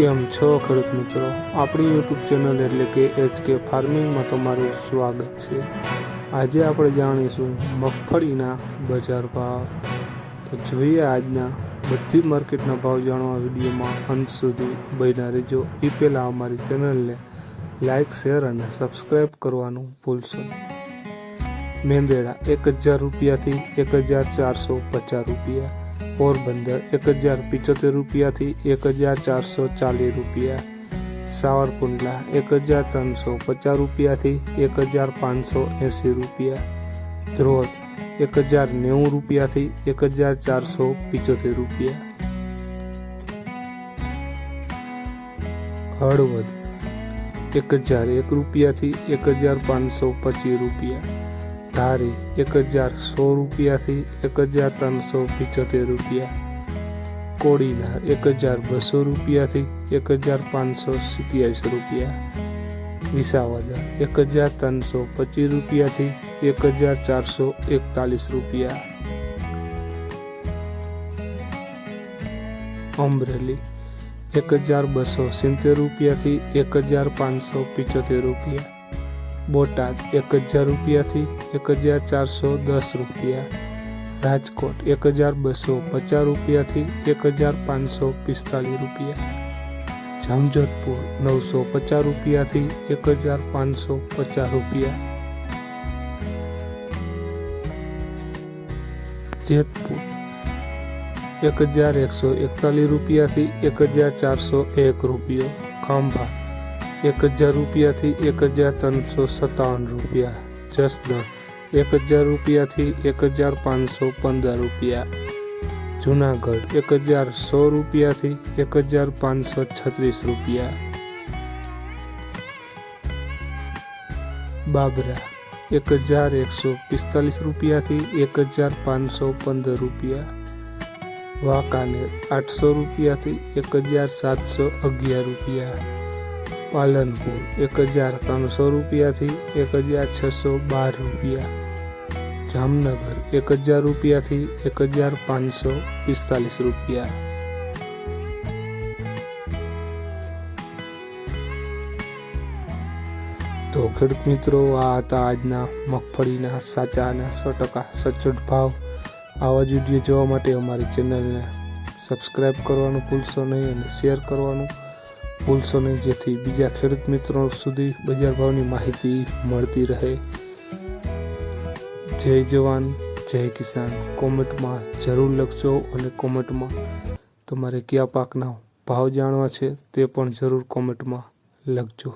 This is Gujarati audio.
કેમ છો ખેડૂત મિત્રો, આપણી યુટ્યુબ ચેનલ એટલે કે એચ કે ફાર્મિંગમાં તમારું સ્વાગત છે. આજે આપણે જાણીશું મગફળીના બજાર ભાવ. તો જોઈએ આજના બધી માર્કેટના ભાવ જાણવા વિડીયોમાં અંત સુધી બન્યા રહેજો. એ પહેલાં અમારી ચેનલને લાઇક શેર અને સબસ્ક્રાઈબ કરવાનું ભૂલશો મેંદેડા એક હજાર રૂપિયાથી એક હજાર ચારસો પચાસ રૂપિયા. પોરબંદર એક હજાર પિચોતેર રૂપિયાથી એક હજાર ચારસો ચાલીસ રૂપિયા સાવરકુંડલા એક હજાર ત્રણસો પચાસ રૂપિયાથી એક હજાર પાંચસો એંસી રૂપિયા ધ્રોલ એક હજાર નેવું રૂપિયાથી એક હજાર ચારસો પિચોતેર રૂપિયા હળવદ એક હજાર એક રૂપિયાથી એક હજાર પાંચસો પચીસ રૂપિયા ધારી એક હજાર સો રૂપિયાથી એક હજાર ત્રણસો પિચોતેર રૂપિયા. કોડીનાર એક હજાર બસો રૂપિયાથી એક હજાર પાંચસો સિત્યાવીસ રૂપિયા. વિસાવદર એક હજાર ત્રણસો પચીસ રૂપિયાથી એક હજાર ચારસો એકતાલીસ રૂપિયા. અમરેલી એક હજાર બસો સિત્તેર રૂપિયાથી એક હજાર પાંચસો પિચોતેર રૂપિયા. બોટાદ એક હજાર રૂપિયાથી એક હજાર ચારસો દસ રૂપિયા રાજકોટ એક હજાર બસો પચાસ રૂપિયાથી એક હજાર પાંચસો પિસ્તાલીસ રૂપિયા જામજોધપુર નવસો પચાસ રૂપિયાથી એક હજાર પાંચસો પચાસ રૂપિયા જેતપુર એક હજાર એકસો એકતાલીસ રૂપિયાથી એક હજાર ચારસો એક રૂપિયો ખાંભા એક હજાર રૂપિયાથી એક હજાર ત્રણસો સત્તાવન રૂપિયા જસદણ એક હજાર રૂપિયાથી એક હજાર પાંચસો પંદર રૂપિયા જુનાગઢ એક હજાર સો રૂપિયાથી એક હજાર પાંચસો છત્રીસ રૂપિયા બાબરા એક હજાર એકસો પિસ્તાલીસ રૂપિયાથી એક હજાર પાંચસો પંદર રૂપિયા વાંકાનેર આઠસો રૂપિયાથી એક હજાર સાતસો અગિયાર રૂપિયા પાલનપુર, એક હજાર ત્રણસો રૂપિયાથી એક હજાર છસો બાર રૂપિયા. જામનગર, એક હજાર રૂપિયાથી એક હજાર પાંચસો પિસ્તાલીસ રૂપિયા. તો ખેડૂત મિત્રો, આ હતા આજના મગફળીના સાચા અને સો ટકા સચોટ ભાવ. આવા જ વીડિયો જોવા માટે અમારી ચેનલને સબસ્ક્રાઈબ કરવાનું ભૂલશો નહીં અને શેર કરવાનું ભૂલશો નહીં જેથી બીજા ખેડૂત મિત્રો સુધી બજાર ભાવની માહિતી મળતી રહે. જય જવાન, જય કિસાન. કોમેન્ટમાં જરૂર લખજો અને કોમેન્ટમાં તમારે કયા પાકના ભાવ જાણવા છે તે પણ જરૂર કોમેન્ટમાં લખજો.